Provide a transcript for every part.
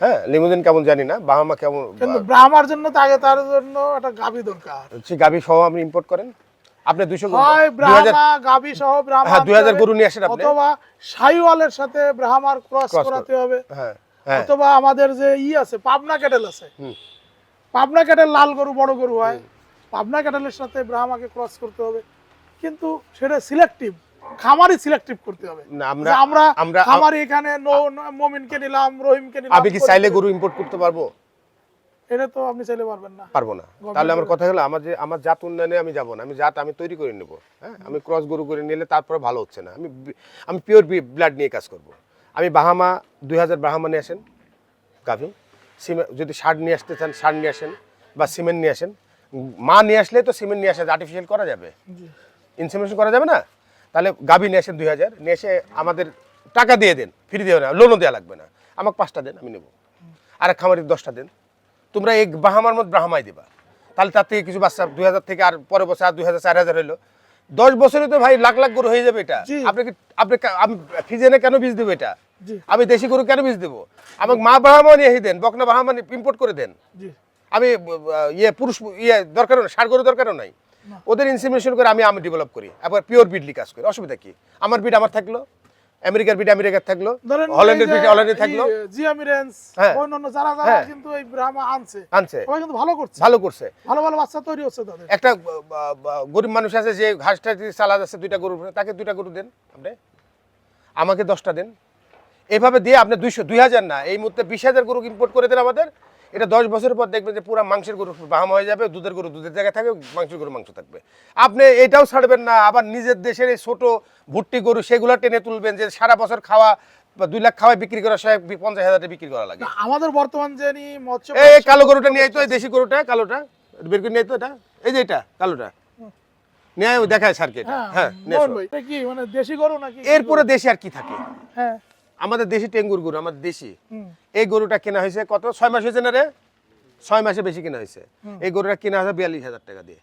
হ্যাঁ লিমুজিন কেমন জানি না বাহামা কেমন কিন্তু ব্রাহ্মার জন্য তো আগে তার জন্য একটা গাভী দরকার। সে গাভী সহ আপনি ইম্পোর্ট করেন? আপনি দুশো হয় ব্রাহ্মা সহ ব্রাহ্মা হ্যাঁ, 2000 আনতে গরু নিয়ে আসেন আপনি। অথবা সাইওয়ালের সাথে ব্রাহ্মার ক্রস করাতে হবে হ্যাঁ হ্যাঁ। অথবা আমাদের যে ই আছে পাবনা ক্যাটেল আছে। পাবনা ক্যাটেল লাল গরু বড় গরু হয়। পাবনা ক্যাটেলের সাথে ব্রাহ্মাকে ক্রস করতে হবে। কিন্তু সেটা সিলেক্টিভ খামারই সিলেক্টিভ করতে হবে। না, আমরা আমরা আমরা খামারি এখানে মমিনকে নিলাম রহিমকে নিলাম আমি কি চাইলে গরু ইম্পোর্ট করতে পারব? এটা তো আপনি চাইলে পারবেন না। পারব না। তাহলে আমার কথা হলো আমার যে আমার জাত উন্নয়নে আমি যাব না। আমি জাত আমি তৈরি করে নেব হ্যাঁ? আমি ক্রস গরু করে নিলে তারপরে ভালো হচ্ছে না। আমি আমি পিওর ব্লাড নিয়ে কাজ করব। আমি বাহামা দুই হাজার বাহামা নিয়ে আসেন গাভী যদি সার নিয়ে আসতে চান সার নিয়ে আসেন বা সিমেন্ট নিয়ে আসেন মা নিয়ে আসলে তো সিমেন্ট নিয়ে আসে আর্টিফিশিয়াল করা যাবে। জি। ইনসিমেশন করা যাবে না? তাহলে গাভী নিয়ে আসেন দুই হাজার নিয়ে এসে আমাদের টাকা দিয়ে দেন ফ্রি দেবে না লোনও দেওয়া লাগবে না। আমাকে পাঁচটা দেন আমি নেব। আর এক খামারি দশটা দেন। তোমরা এই বাহামার মধ্যে ব্রাহ্মাই দিবা। তাহলে তার থেকে কিছু বাচ্চা দুই হাজার থেকে আর পরে বছর আর দুই হাজার চার হাজার হইল। দশ বছরে তো ভাই লাখ লাখ গরু হয়ে যাবে এটা। আপনি কি আপনি আমি ফিজেনে কেন বীজ দেবো এটা? আমি দেশি গরু কেন বীজ দেবো? আমাকে মা বাহামা নিয়ে দেন বকনা বাহামা ইম্পোর্ট করে দেন। আমি ইয়ে পুরুষ ইয়ে দরকারও নেই সার গরু দরকারও নাই। ওদের ইনসিমিনেশন করে আমি আমি ডেভেলপ করি একবার পিওর বিডলি কাজ করি অসুবিধা কি? আমার বিড আমার থাকল আমেরিকার বিড আমেরিকার থাকল হল্যান্ডের বিড হল্যান্ডে থাকল। ই- জিয়ামিরেন্স হ্যাঁ। অন্যান্য যারা যারা হ্যাঁ। কিন্তু এই ব্রাহ্মা আনছে আনছে। সবাই কিন্তু ভালো করছে। ভালো করছে। ভালো ভালো বাচ্চা তৈরি হচ্ছে তাদের। একটা গরিব মানুষ আছে যে ঘাসটা চালাদ আছে দুইটা গরু তাকে দুইটা গরু দেন আপনি? আমাকে দশটা দেন। এইভাবে দিয়ে আপনি দুইশো দুই হাজার না এই মুহূর্তে বিশ হাজার গরু ইম্পোর্ট করে দেন আমাদের। এটা দশ বছরের পর দেখবেন যে পুরো মাংসের গরু বাহাম হয়ে যাবে দুধের গরু দুধের জায়গায় থাকবে মাংসের গরু মাংস থাকবে। আপনি এটাও ছাড়বেন না আবার নিজের দেশের এই ছোট ভুট্টি গরু সেগুলো টেনে তুলবেন যে সারা বছর খাওয়া বা দুই লাখ খাওয়ায় বিক্রি করা সব পঞ্চাশ হাজার বিক্রি করা লাগে। আমাদের বর্তমান যে মৎস্য এই কালো গরুটা নিয়ে তো এই দেশি গরুটা কালোটা বের করে নিয়ে তো এটা। এই যে এটা কালোটা। নিয়ে দেখায় স্যারকে এটা। হ্যাঁ হ্যাঁ মানে দেশি গরু নাকি? এরপরে দেশি আর কি থাকে? হ্যাঁ। আমাদের দেশি টেঙ্গুর গরু আমাদের দেশি। এই গরুটা কেনা হয়েছে কত? ছয় মাস হয়েছে না রে? ছয় মাসে বেশি কেনা হয়েছে। এই গরুটা কেনা হয়েছে বিয়াল্লিশ হাজার টাকা দিয়ে।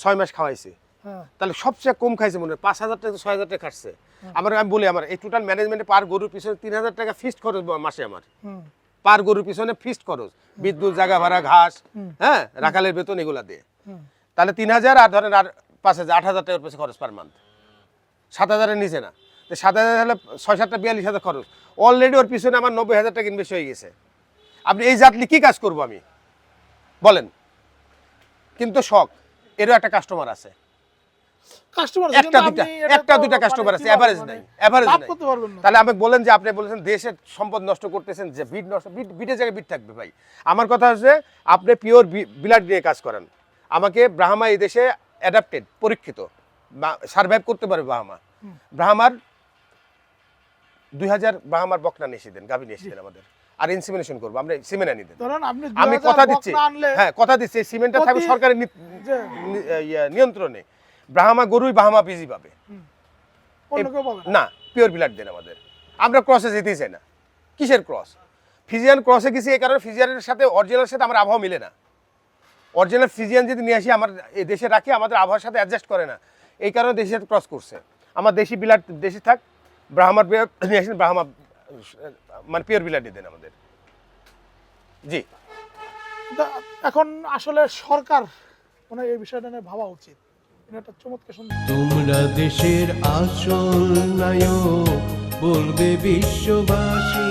ছয় মাস খাওয়াইছে। হ্যাঁ। তাহলে সবচেয়ে কম খাইছে মনে হয় পাঁচ হাজার টাকা ছয় হাজার টাকা খাটছে। আমার আমি বলি আমার এই টোটাল ম্যানেজমেন্টে পার গরুর পিছনে তিন হাজার টাকা ফিক্সড খরচ মাসে আমার। পার গরুর পিছনে ফিক্সড খরচ। বিদ্যুৎ জায়গা ভাড়া ঘাস হ্যাঁ রাখালের বেতন এগুলা দিয়ে। তাহলে তিন হাজার আর ধরেন আর পাঁচ হাজার আট হাজার টাকার পেছে খরচ পার মান্থ সাত হাজারের নিচে না। তো সাত হাজার হলে ছয় সাতটা বিয়াল্লিশ হাজার খরচ। অলরেডি ওর পিছনে আমার নব্বই হাজার টাকা ইনভেস্ট হয়ে গেছে। আপনি এই জাতলি কি কাজ করব আমি? বলেন। কিন্তু শখ এরও একটা কাস্টমার আছে। কাস্টমার একটা দুইটা একটা দুইটা কাস্টমার আছে এভারেজ নাই এভারেজ নাই। করতে পারবেন না। তাহলে আমাকে বলেন যে আপনি বলেছেন দেশের সম্পদ নষ্ট করতেছেন যে বিট নষ্ট বিট বিটের জায়গায় বিট থাকবে ভাই। আমার কথা হচ্ছে আপনি পিওর বিলাট নিয়ে কাজ করেন। আমাকে ব্রাহ্মা এই দেশে অ্যাডাপ্টেড পরীক্ষিত। সার্ভাইভ করতে পারে ব্রাহ্মা। ব্রাহ্মার দুই হাজার ব্রাহ্মার বকনা নিয়ে দেন গাভী নিয়ে দেন আমাদের। আর ইনসিমিনেশন করব আমরা সিমেন্ট আনি দেন। আমি কথা দিচ্ছি। হ্যাঁ কথা দিচ্ছি সিমেন্টটা থাকবে সরকারের ইয়ে, নিয়ন্ত্রণে। ব্রাহ্মা গরুই ব্রাহ্মা বীজই পাবে। না। পিওর বিলাট দেন আমাদের। আমরা ক্রসে যেতেই চাই না। কিসের ক্রস ফিজিয়ান ক্রসে গেছি এই কারণে ফিজিয়ানের সাথে অরিজিনালের সাথে আমার আবহাওয়া মিলে না। অরিজিনাল ফিজিয়ান যদি নিয়ে আসি আমার দেশে রাখি আমাদের আবহাওয়ার সাথে অ্যাডজাস্ট করে না। এই কারণে দেশের সাথে ক্রস করছে। আমার দেশি বিলাট দেশি থাক ব্রাহ্মার নিয়ে আসেন ব্রাহ্মা মানে পিওর বিলাটি দেন আমাদের। জি। তা এখন আসলে সরকার মানে এই বিষয়টা নিয়ে ভাবা উচিত। এটা একটা চমৎকার সুন্দর তোমরা দেশের আসল নায়ক বলবে বিশ্ববাসী।